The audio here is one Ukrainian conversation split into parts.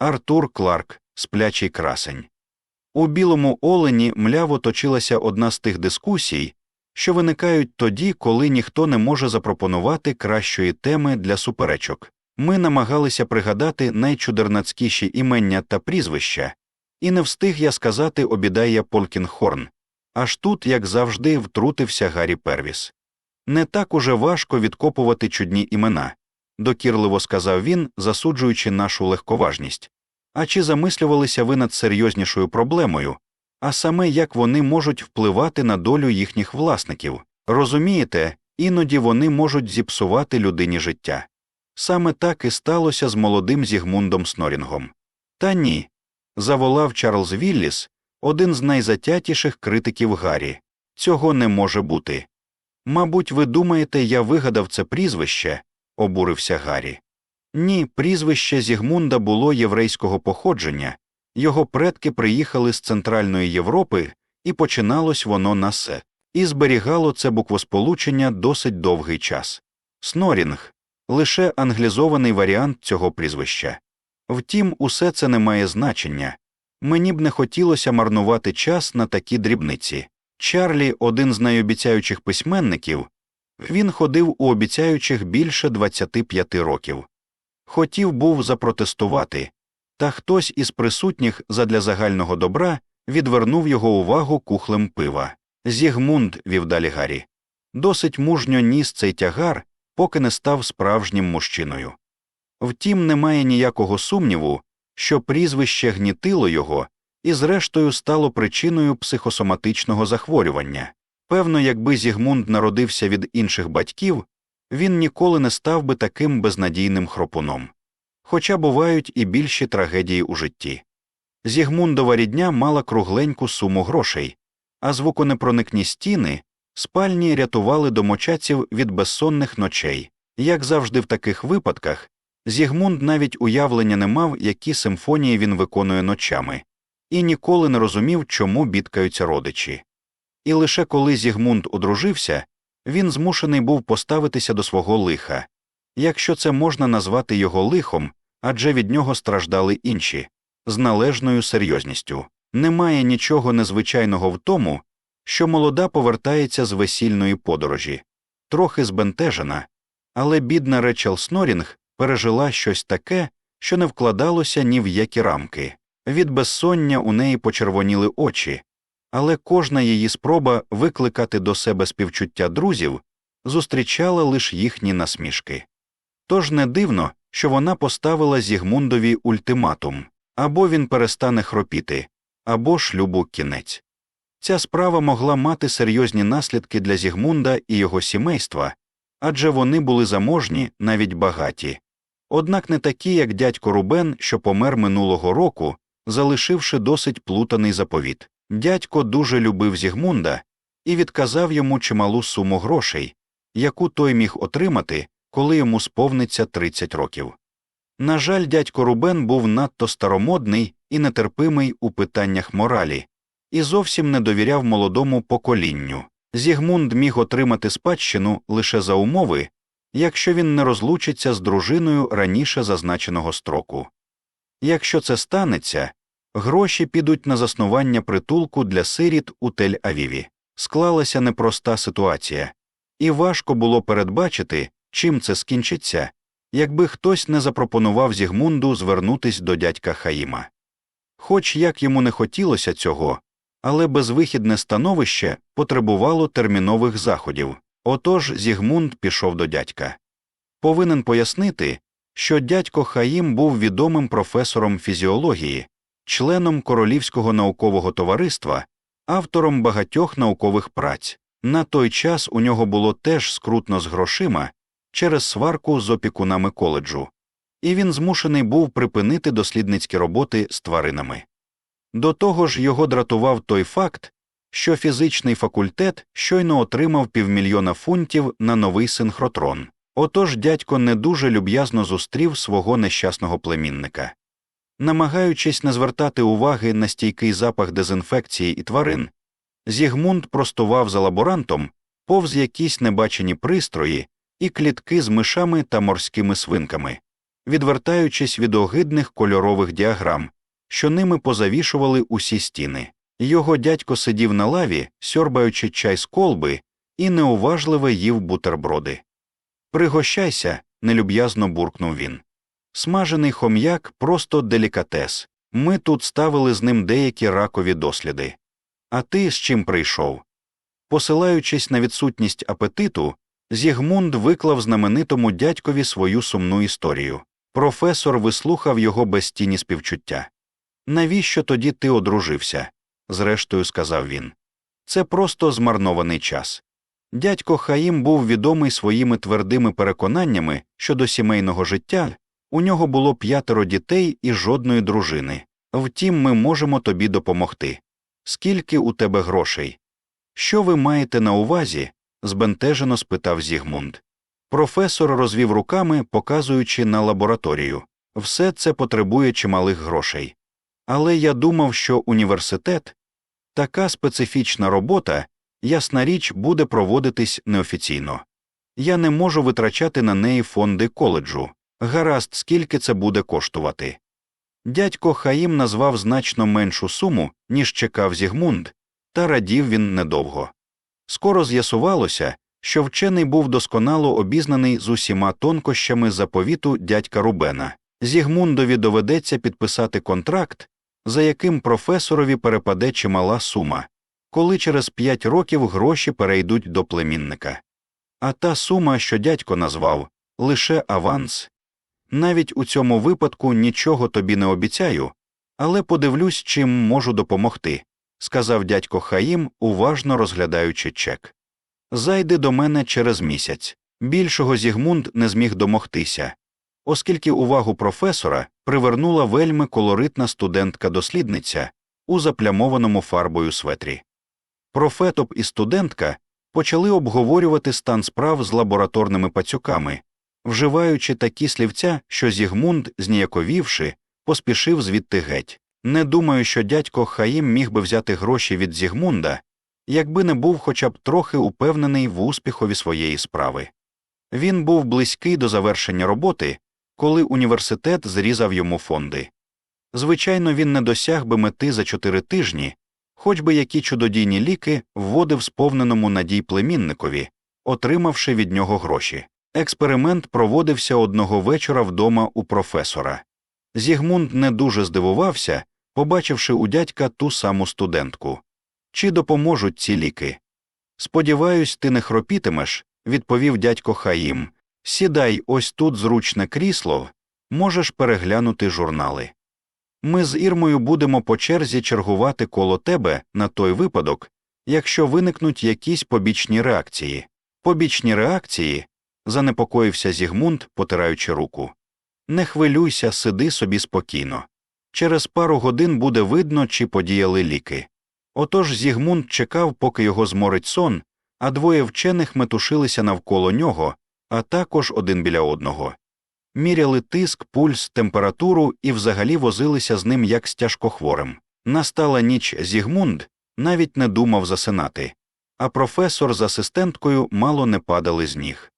Артур Кларк, сплячий красень. У білому олені мляво точилася одна з тих дискусій, що виникають тоді, коли ніхто не може запропонувати кращої теми для суперечок. Ми намагалися пригадати найчудернацькіші імення та прізвища, і не встиг я сказати обідає Полкінхорн. Аж тут, як завжди, втрутився Гаррі Первіс. Не так уже важко відкопувати чудні імена, докірливо сказав він, засуджуючи нашу легковажність. А чи замислювалися ви над серйознішою проблемою, а саме як вони можуть впливати на долю їхніх власників? Розумієте, іноді вони можуть зіпсувати людині життя. Саме так і сталося з молодим Зігмундом Снорінгом. Та ні. заволав Чарльз Вілліс, один з найзатятіших критиків Гаррі. Цього не може бути. Мабуть, ви думаєте, я вигадав це прізвище, обурився Гаррі. Ні, прізвище Зігмунда було єврейського походження, його предки приїхали з Центральної Європи, і починалось воно на се, і зберігало це буквосполучення досить довгий час. Снорінг лише англізований варіант цього прізвища. Втім, усе це не має значення. Мені б не хотілося марнувати час на такі дрібниці. Чарлі, один з найобіцяючих письменників, він ходив у обіцяючих більше 25 років. Хотів був запротестувати, та хтось із присутніх задля загального добра відвернув його увагу кухлем пива. Зігмунд, вів далі Гаррі, досить мужньо ніс цей тягар, поки не став справжнім мужчиною. Втім, немає ніякого сумніву, що прізвище гнітило його і, зрештою, стало причиною психосоматичного захворювання. Певно, якби Зігмунд народився від інших батьків, він ніколи не став би таким безнадійним хропуном. Хоча бувають і більші трагедії у житті. Зігмундова рідня мала кругленьку суму грошей, а звуконепроникні стіни спальні рятували домочадців від безсонних ночей. Як завжди в таких випадках, Зігмунд навіть уявлення не мав, які симфонії він виконує ночами, і ніколи не розумів, чому бідкаються родичі. І лише коли Зігмунд одружився, він змушений був поставитися до свого лиха, якщо це можна назвати його лихом, адже від нього страждали інші, з належною серйозністю. Немає нічого незвичайного в тому, що молода повертається з весільної подорожі, трохи збентежена, але бідна Речел Снорінг пережила щось таке, що не вкладалося ні в які рамки. Від безсоння у неї почервоніли очі, але кожна її спроба викликати до себе співчуття друзів зустрічала лише їхні насмішки. Тож не дивно, що вона поставила Зігмундові ультиматум або він перестане хропіти, або шлюбу кінець. Ця справа могла мати серйозні наслідки для Зігмунда і його сімейства, адже вони були заможні, навіть багаті, однак не такі, як дядько Рубен, що помер минулого року, залишивши досить плутаний заповіт. Дядько дуже любив Зігмунда і відказав йому чималу суму грошей, яку той міг отримати, коли йому сповниться 30 років. На жаль, дядько Рубен був надто старомодний і нетерпимий у питаннях моралі і зовсім не довіряв молодому поколінню. Зігмунд міг отримати спадщину лише за умови, якщо він не розлучиться з дружиною раніше зазначеного строку. Якщо це станеться, гроші підуть на заснування притулку для сиріт у Тель Авіві. Склалася непроста ситуація, і важко було передбачити, чим це скінчиться, якби хтось не запропонував Зігмунду звернутись до дядька Хаїма. Хоч як йому не хотілося цього, але безвихідне становище потребувало термінових заходів. Отож Зігмунд пішов до дядька. Повинен пояснити, що дядько Хаїм був відомим професором фізіології, членом Королівського наукового товариства, автором багатьох наукових праць. На той час у нього було теж скрутно з грошима через сварку з опікунами коледжу, і він змушений був припинити дослідницькі роботи з тваринами. До того ж його дратував той факт, що фізичний факультет щойно отримав півмільйона фунтів на новий синхротрон. Отож дядько не дуже люб'язно зустрів свого нещасного племінника. Намагаючись не звертати уваги на стійкий запах дезінфекції і тварин, Зігмунд простував за лаборантом повз якісь небачені пристрої і клітки з мишами та морськими свинками. відвертаючись від огидних кольорових діаграм, що ними позавішували усі стіни. Його дядько сидів на лаві, сьорбаючи чай з колби, і неуважливо їв бутерброди. Пригощайся, нелюб'язно буркнув він. Смажений хом'як просто делікатес. Ми тут ставили з ним деякі ракові досліди. А ти з чим прийшов? Посилаючись на відсутність апетиту, Зігмунд виклав знаменитому дядькові свою сумну історію. Професор вислухав його без тіні співчуття. Навіщо тоді ти одружився? зрештою сказав він. Це просто змарнований час. Дядько Хаїм був відомий своїми твердими переконаннями щодо сімейного життя, у нього було п'ятеро дітей і жодної дружини. Втім, ми можемо тобі допомогти. Скільки у тебе грошей? Що ви маєте на увазі? збентежено спитав Зігмунд. Професор розвів руками, показуючи на лабораторію все це потребує чималих грошей. Але я думав, що університет така специфічна робота, ясна річ, буде проводитись неофіційно. Я не можу витрачати на неї фонди коледжу. Гаразд, скільки це буде коштувати. Дядько Хаїм назвав значно меншу суму, ніж чекав Зігмунд, та радів він недовго. Скоро з'ясувалося, що вчений був досконало обізнаний з усіма тонкощами заповіту дядька Рубена. Зігмундові доведеться підписати контракт, за яким професорові перепаде чимала сума, коли через п'ять років гроші перейдуть до племінника. А та сума, що дядько назвав, лише аванс. Навіть у цьому випадку нічого тобі не обіцяю, але подивлюсь, чим можу допомогти, сказав дядько Хаїм, уважно розглядаючи чек. Зайди до мене через місяць. Більшого Зігмунд не зміг домогтися, оскільки увагу професора привернула вельми колоритна студентка-дослідниця у заплямованому фарбою светрі. Профетоп і студентка почали обговорювати стан справ з лабораторними пацюками, вживаючи такі слівця, що Зігмунд, зніяковівши, поспішив звідти геть. Не думаю, що дядько Хаїм міг би взяти гроші від Зігмунда, якби не був хоча б трохи упевнений в успіхові своєї справи. Він був близький до завершення роботи, коли університет зрізав йому фонди. Звичайно, він не досяг би мети за чотири тижні, хоч би які чудодійні ліки вводив сповненому надій племінникові, отримавши від нього гроші. Експеримент проводився одного вечора вдома у професора. Зігмунд не дуже здивувався, побачивши у дядька ту саму студентку. Чи допоможуть ці ліки? Сподіваюсь, ти не хропітимеш, відповів дядько Хаїм. Сідай ось тут зручне крісло, можеш переглянути журнали. Ми з Ірмою будемо по черзі чергувати коло тебе на той випадок, якщо виникнуть якісь побічні реакції. Побічні реакції, занепокоївся Зігмунд, потираючи руку. Не хвилюйся, сиди собі спокійно. Через пару годин буде видно, чи подіяли ліки. Отож Зігмунд чекав, поки його зморить сон, а двоє вчених метушилися навколо нього, а також один біля одного. Міряли тиск, пульс, температуру і взагалі возилися з ним як з тяжкохворим. Настала ніч Зігмунд навіть не думав засинати, а професор з асистенткою мало не падали з ніг.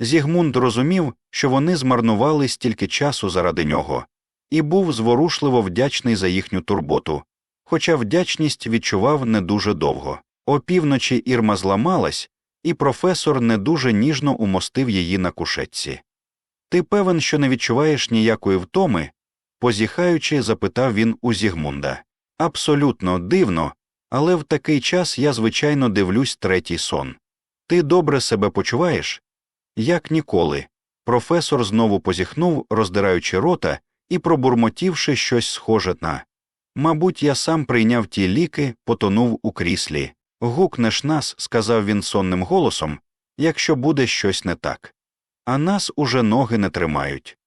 Зігмунд розумів, що вони змарнували стільки часу заради нього, і був зворушливо вдячний за їхню турботу, хоча вдячність відчував не дуже довго. Опівночі Ірма зламалась, і професор не дуже ніжно умостив її на кушетці. Ти певен, що не відчуваєш ніякої втоми? позіхаючи, запитав він у Зігмунда. Абсолютно дивно, але в такий час я, звичайно, дивлюсь третій сон. Ти добре себе почуваєш? Як ніколи. Професор знову позіхнув, роздираючи рота і пробурмотівши щось схоже на. Мабуть, я сам прийняв ті ліки, потонув у кріслі. Гукнеш нас, сказав він сонним голосом, якщо буде щось не так. А нас уже ноги не тримають.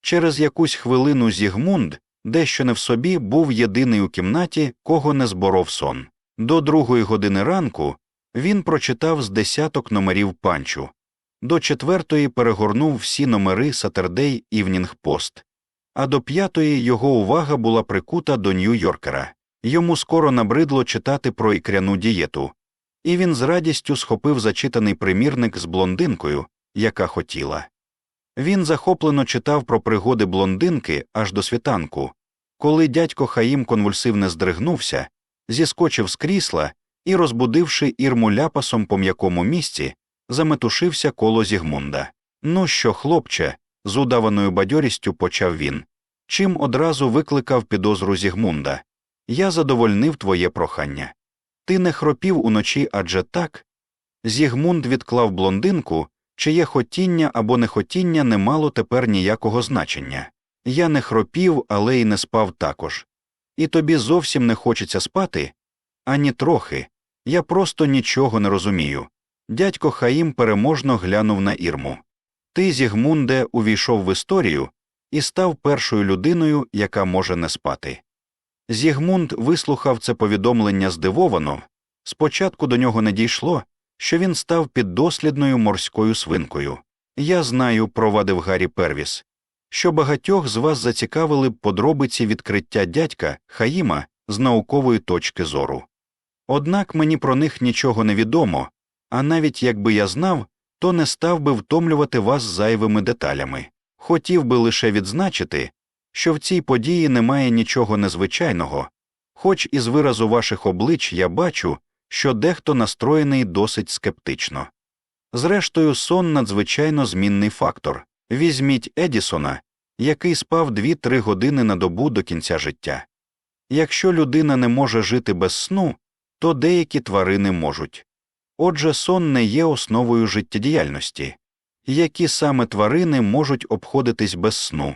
Через якусь хвилину Зігмунд, дещо не в собі, був єдиний у кімнаті, кого не зборов сон. До другої години ранку він прочитав з десяток номерів панчу, до четвертої перегорнув всі номери Saturday Evening Post, а до п'ятої його увага була прикута до Нью-Йоркера. Йому скоро набридло читати про ікряну дієту, і він з радістю схопив зачитаний примірник з блондинкою, яка хотіла. Він захоплено читав про пригоди блондинки аж до світанку, коли дядько Хаїм конвульсивно здригнувся, зіскочив з крісла і, розбудивши ірму ляпасом по м'якому місці, заметушився коло Зігмунда. Ну що, хлопче, з удаваною бадьорістю почав він, чим одразу викликав підозру Зігмунда. Я задовольнив твоє прохання. Ти не хропів уночі адже так. Зігмунд відклав блондинку, чиє хотіння або нехотіння не мало тепер ніякого значення. Я не хропів, але й не спав також. І тобі зовсім не хочеться спати? Ані трохи. Я просто нічого не розумію. Дядько Хаїм переможно глянув на ірму. Ти, Зігмунде, увійшов в історію і став першою людиною, яка може не спати. Зігмунд вислухав це повідомлення здивовано. Спочатку до нього не дійшло, що він став піддослідною морською свинкою. Я знаю, провадив Гаррі Первіс, що багатьох з вас зацікавили б подробиці відкриття дядька Хаїма з наукової точки зору. Однак мені про них нічого не відомо, а навіть якби я знав, то не став би втомлювати вас зайвими деталями. Хотів би лише відзначити, що в цій події немає нічого незвичайного, хоч із виразу ваших облич я бачу, що дехто настроєний досить скептично. Зрештою, сон надзвичайно змінний фактор. Візьміть Едісона, який спав 2-3 години на добу до кінця життя. Якщо людина не може жити без сну, то деякі тварини можуть. Отже, сон не є основою життєдіяльності. Які саме тварини можуть обходитись без сну?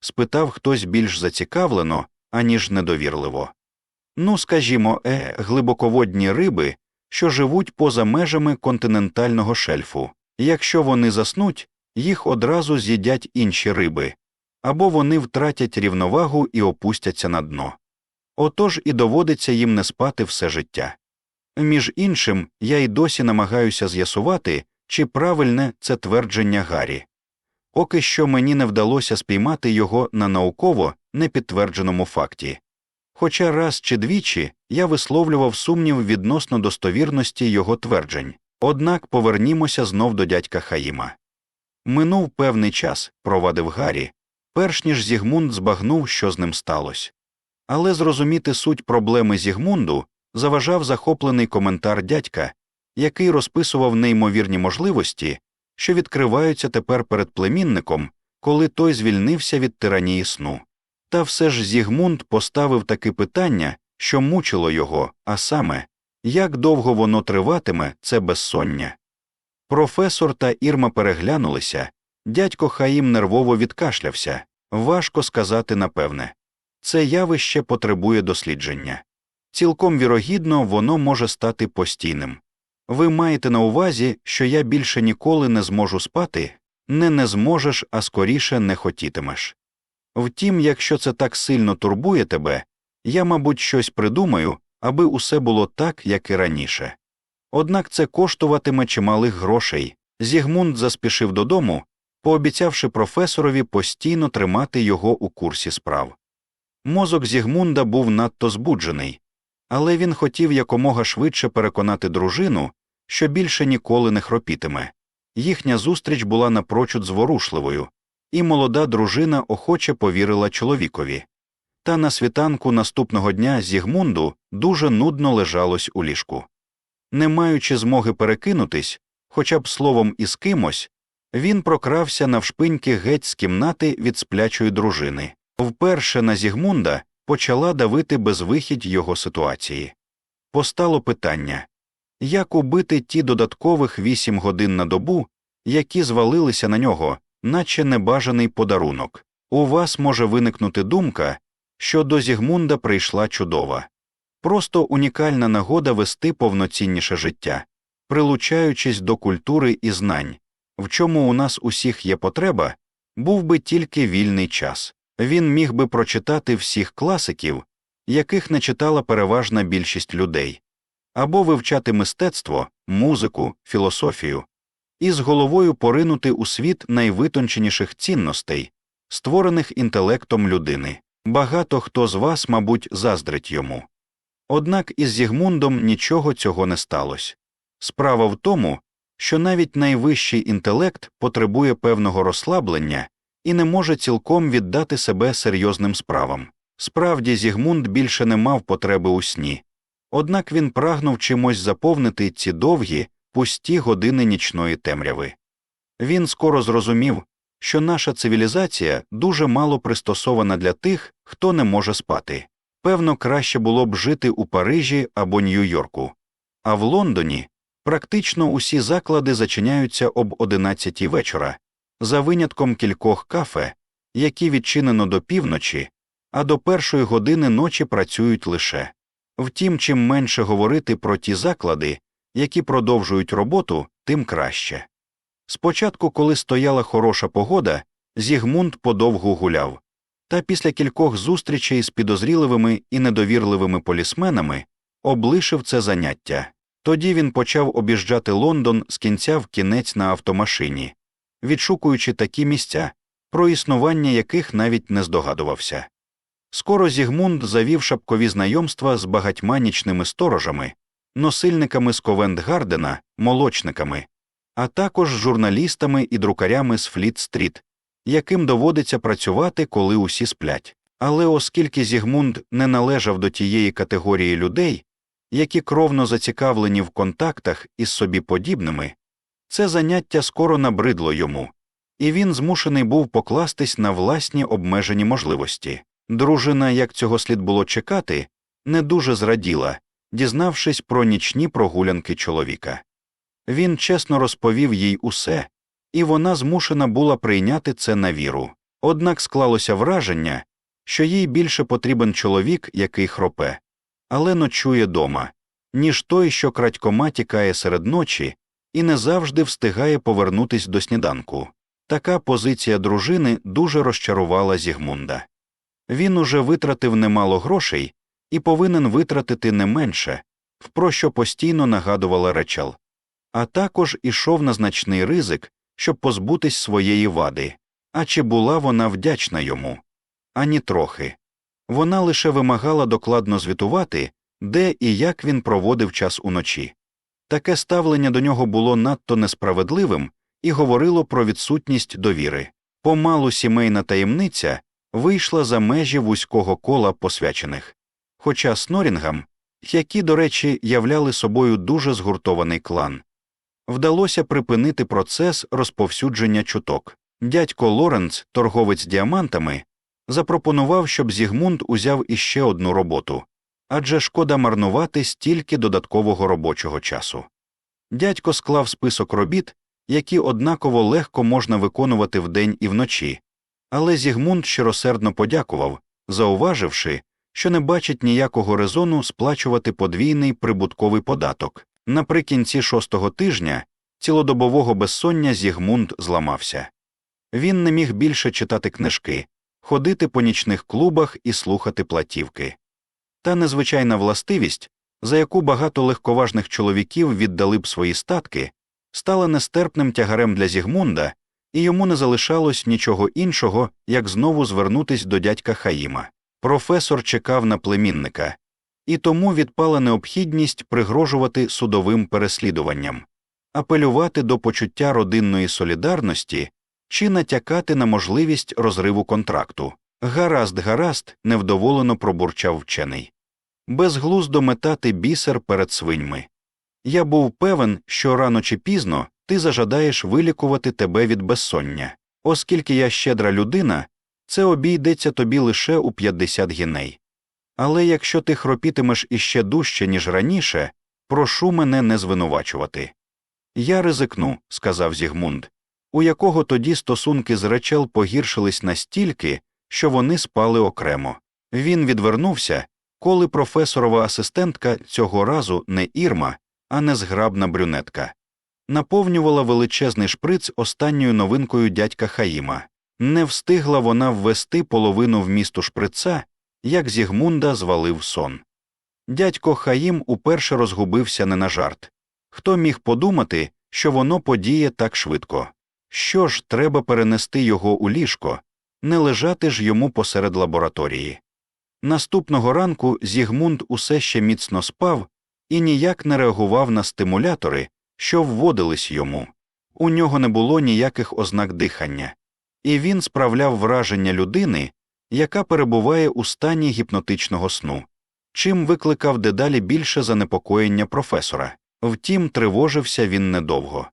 спитав хтось більш зацікавлено, аніж недовірливо. Ну, скажімо, е, глибоководні риби, що живуть поза межами континентального шельфу. Якщо вони заснуть, їх одразу з'їдять інші риби, або вони втратять рівновагу і опустяться на дно. Отож і доводиться їм не спати все життя. Між іншим, я й досі намагаюся з'ясувати, чи правильне це твердження Гаррі. Поки що мені не вдалося спіймати його на науково непідтвердженому факті. Хоча раз чи двічі я висловлював сумнів відносно достовірності його тверджень, однак повернімося знов до дядька Хаїма. Минув певний час, провадив Гаррі, перш ніж Зігмунд збагнув, що з ним сталося. Але зрозуміти суть проблеми Зігмунду заважав захоплений коментар дядька, який розписував неймовірні можливості, що відкриваються тепер перед племінником, коли той звільнився від тиранії сну. Та все ж Зігмунд поставив таке питання, що мучило його, а саме як довго воно триватиме це безсоння. Професор та Ірма переглянулися, дядько Хаїм нервово відкашлявся важко сказати напевне. Це явище потребує дослідження. Цілком вірогідно, воно може стати постійним. Ви маєте на увазі, що я більше ніколи не зможу спати, не не зможеш, а скоріше не хотітимеш. Втім, якщо це так сильно турбує тебе, я, мабуть, щось придумаю, аби усе було так, як і раніше. Однак це коштуватиме чималих грошей. Зігмунд заспішив додому, пообіцявши професорові постійно тримати його у курсі справ. Мозок Зігмунда був надто збуджений, але він хотів якомога швидше переконати дружину, що більше ніколи не хропітиме. Їхня зустріч була напрочуд зворушливою, і молода дружина охоче повірила чоловікові. Та на світанку наступного дня Зігмунду дуже нудно лежалось у ліжку. Не маючи змоги перекинутись, хоча б словом із кимось, він прокрався навшпиньки геть з кімнати від сплячої дружини. Вперше на Зігмунда почала давити безвихідь його ситуації. Постало питання як убити ті додаткових вісім годин на добу, які звалилися на нього, наче небажаний подарунок. У вас може виникнути думка, що до Зігмунда прийшла чудова, просто унікальна нагода вести повноцінніше життя, прилучаючись до культури і знань, в чому у нас усіх є потреба, був би тільки вільний час. Він міг би прочитати всіх класиків, яких не читала переважна більшість людей, або вивчати мистецтво, музику, філософію, і з головою поринути у світ найвитонченіших цінностей, створених інтелектом людини. Багато хто з вас, мабуть, заздрить йому. Однак із Зігмундом нічого цього не сталося. Справа в тому, що навіть найвищий інтелект потребує певного розслаблення і не може цілком віддати себе серйозним справам. Справді, Зігмунд більше не мав потреби у сні, однак він прагнув чимось заповнити ці довгі, пусті години нічної темряви. Він скоро зрозумів, що наша цивілізація дуже мало пристосована для тих, хто не може спати. Певно, краще було б жити у Парижі або Нью-Йорку, а в Лондоні практично усі заклади зачиняються об 11 вечора, за винятком кількох кафе, які відчинено до півночі, а до першої години ночі працюють лише. Втім, чим менше говорити про ті заклади, які продовжують роботу, тим краще. Спочатку, коли стояла хороша погода, Зігмунд подовгу гуляв, та після кількох зустрічей з підозріливими і недовірливими полісменами облишив це заняття. Тоді він почав обіжджати Лондон з кінця в кінець на автомашині, відшукуючи такі місця, про існування яких навіть не здогадувався. Скоро Зігмунд завів шапкові знайомства з багатьма нічними сторожами, носильниками з Ковент-Гардена, молочниками, а також журналістами і друкарями з Фліт-стріт, яким доводиться працювати, коли усі сплять. Але оскільки Зігмунд не належав до тієї категорії людей, які кровно зацікавлені в контактах із собі подібними, це заняття скоро набридло йому, і він змушений був покластись на власні обмежені можливості. Дружина, як цього слід було чекати, не дуже зраділа, дізнавшись про нічні прогулянки чоловіка. Він чесно розповів їй усе, і вона змушена була прийняти це на віру. Однак склалося враження, що їй більше потрібен чоловік, який хропе, але ночує дома, ніж той, що крадькома тікає серед ночі і не завжди встигає повернутись до сніданку. Така позиція дружини дуже розчарувала Зігмунда. Він уже витратив немало грошей і повинен витратити не менше, впро що постійно нагадувала Речел, а також ішов на значний ризик, щоб позбутись своєї вади. А чи була вона вдячна йому? Ані трохи. Вона лише вимагала докладно звітувати, де і як він проводив час уночі. Таке ставлення до нього було надто несправедливим і говорило про відсутність довіри. Помалу сімейна таємниця вийшла за межі вузького кола посвячених. Хоча Снорінгам, які, до речі, являли собою дуже згуртований клан, вдалося припинити процес розповсюдження чуток. Дядько Лоренц, торговець діамантами, запропонував, щоб Зігмунд узяв іще одну роботу адже шкода марнувати стільки додаткового робочого часу. Дядько склав список робіт, які однаково легко можна виконувати вдень і вночі, але Зігмунд щиросердно подякував, зауваживши, що не бачить ніякого резону сплачувати подвійний прибутковий податок. Наприкінці шостого тижня цілодобового безсоння Зігмунд зламався. Він не міг більше читати книжки, ходити по нічних клубах і слухати платівки. Та незвичайна властивість, за яку багато легковажних чоловіків віддали б свої статки, стала нестерпним тягарем для Зігмунда, і йому не залишалось нічого іншого, як знову звернутись до дядька Хаїма. Професор чекав на племінника, і тому відпала необхідність пригрожувати судовим переслідуванням, апелювати до почуття родинної солідарності чи натякати на можливість розриву контракту. Гаразд, гаразд, невдоволено пробурчав вчений. Безглуздо метати бісер перед свиньми. Я був певен, що рано чи пізно ти зажадаєш вилікувати тебе від безсоння, оскільки я щедра людина, це обійдеться тобі лише у 50 гіней. Але якщо ти хропітимеш іще дужче, ніж раніше, прошу мене не звинувачувати. Я ризикну, сказав Зігмунд, у якого тоді стосунки з речел погіршились настільки, що вони спали окремо. Він відвернувся, коли професорова асистентка цього разу не ірма, а незграбна брюнетка, наповнювала величезний шприц останньою новинкою дядька Хаїма. Не встигла вона ввести половину вмісту шприца, як Зігмунда звалив сон. Дядько Хаїм уперше розгубився не на жарт. Хто міг подумати, що воно подіє так швидко? Що ж, треба перенести його у ліжко, не лежати ж йому посеред лабораторії. Наступного ранку Зігмунд усе ще міцно спав і ніяк не реагував на стимулятори, що вводились йому. У нього не було ніяких ознак дихання, і він справляв враження людини, яка перебуває у стані гіпнотичного сну, чим викликав дедалі більше занепокоєння професора. Втім, тривожився він недовго.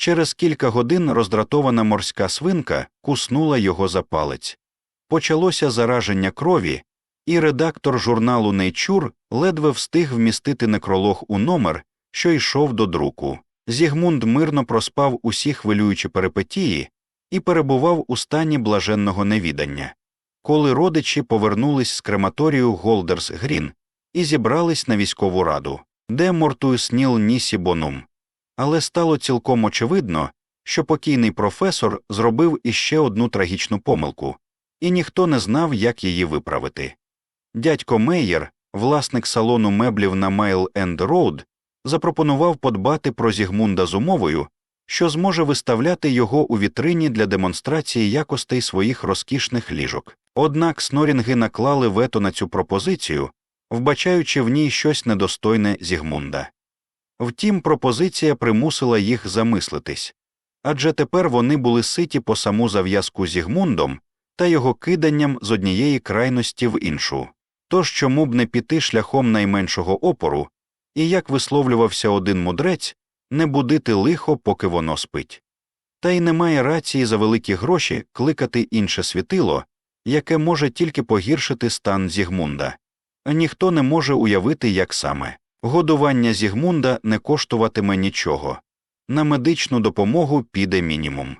Через кілька годин роздратована морська свинка куснула його за палець. Почалося зараження крові, і редактор журналу Nature ледве встиг вмістити некролог у номер, що йшов до друку. Зігмунд мирно проспав усі хвилюючі перипетії і перебував у стані блаженного невідання. Коли родичі повернулись з крематорію Голдерс Грін і зібрались на військову раду, де мортуюс ніл нісі бонум. Але стало цілком очевидно, що покійний професор зробив іще одну трагічну помилку, і ніхто не знав, як її виправити. Дядько Мейєр, власник салону меблів на Майл Енд Роуд, запропонував подбати про Зігмунда з умовою, що зможе виставляти його у вітрині для демонстрації якостей своїх розкішних ліжок. Однак снорінги наклали вето на цю пропозицію, вбачаючи в ній щось недостойне Зігмунда. Втім, пропозиція примусила їх замислитись адже тепер вони були ситі по саму зав'язку з Зігмундом та його киданням з однієї крайності в іншу. Тож чому б не піти шляхом найменшого опору, і, як висловлювався один мудрець, не будити лихо, поки воно спить. Та й немає рації за великі гроші кликати інше світило, яке може тільки погіршити стан Зігмунда. Ніхто не може уявити, як саме годування Зігмунда не коштуватиме нічого, на медичну допомогу піде мінімум.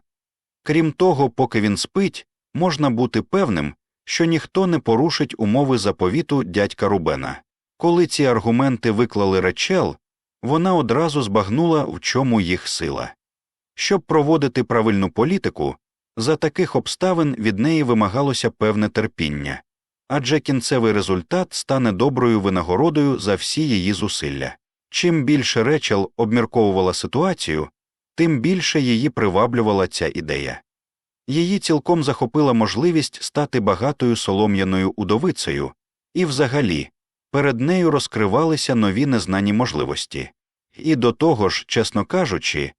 Крім того, поки він спить, можна бути певним, що ніхто не порушить умови заповіту дядька Рубена. Коли ці аргументи виклали Речел, вона одразу збагнула, в чому їх сила. Щоб проводити правильну політику, за таких обставин від неї вимагалося певне терпіння, адже кінцевий результат стане доброю винагородою за всі її зусилля. Чим більше Речел обмірковувала ситуацію, тим більше її приваблювала ця ідея. Її цілком захопила можливість стати багатою солом'яною удовицею, і, взагалі, перед нею розкривалися нові незнані можливості, і до того ж, чесно кажучи,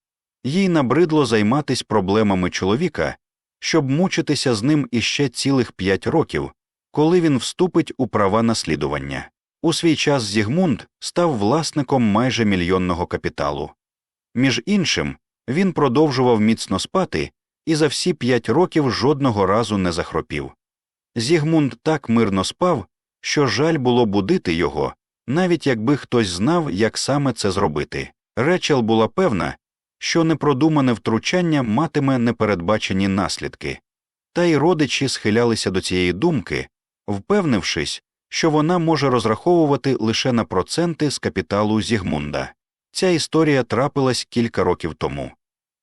їй набридло займатися проблемами чоловіка, щоб мучитися з ним іще цілих п'ять років, коли він вступить у права наслідування. У свій час Зігмунд став власником майже мільйонного капіталу. Між іншим, він продовжував міцно спати і за всі п'ять років жодного разу не захропів. Зігмунд так мирно спав, що жаль було будити його, навіть якби хтось знав, як саме це зробити. Речел була певна, що непродумане втручання матиме непередбачені наслідки, та й родичі схилялися до цієї думки, впевнившись, що вона може розраховувати лише на проценти з капіталу Зігмунда. Ця історія трапилась кілька років тому.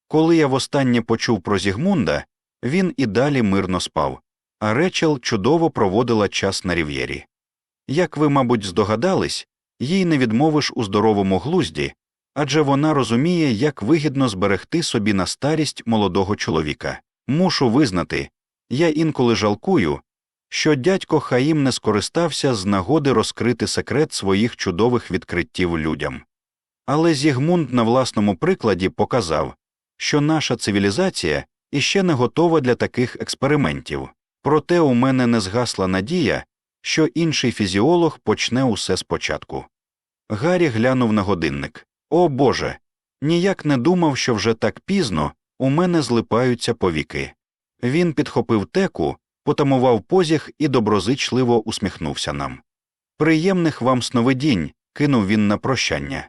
Коли я востаннє почув про Зігмунда, він і далі мирно спав, а Речел чудово проводила час на рів'єрі. Як ви, мабуть, здогадались, їй не відмовиш у здоровому глузді, адже вона розуміє, як вигідно зберегти собі на старість молодого чоловіка. Мушу визнати, я інколи жалкую, що дядько Хаїм не скористався з нагоди розкрити секрет своїх чудових відкриттів людям. Але Зігмунд на власному прикладі показав, що наша цивілізація іще не готова для таких експериментів, проте у мене не згасла надія, що інший фізіолог почне усе спочатку. Гаррі глянув на годинник. О Боже. Ніяк не думав, що вже так пізно у мене злипаються повіки. Він підхопив теку, потамував позіг і доброзичливо усміхнувся нам. Приємних вам сновидінь, кинув він на прощання.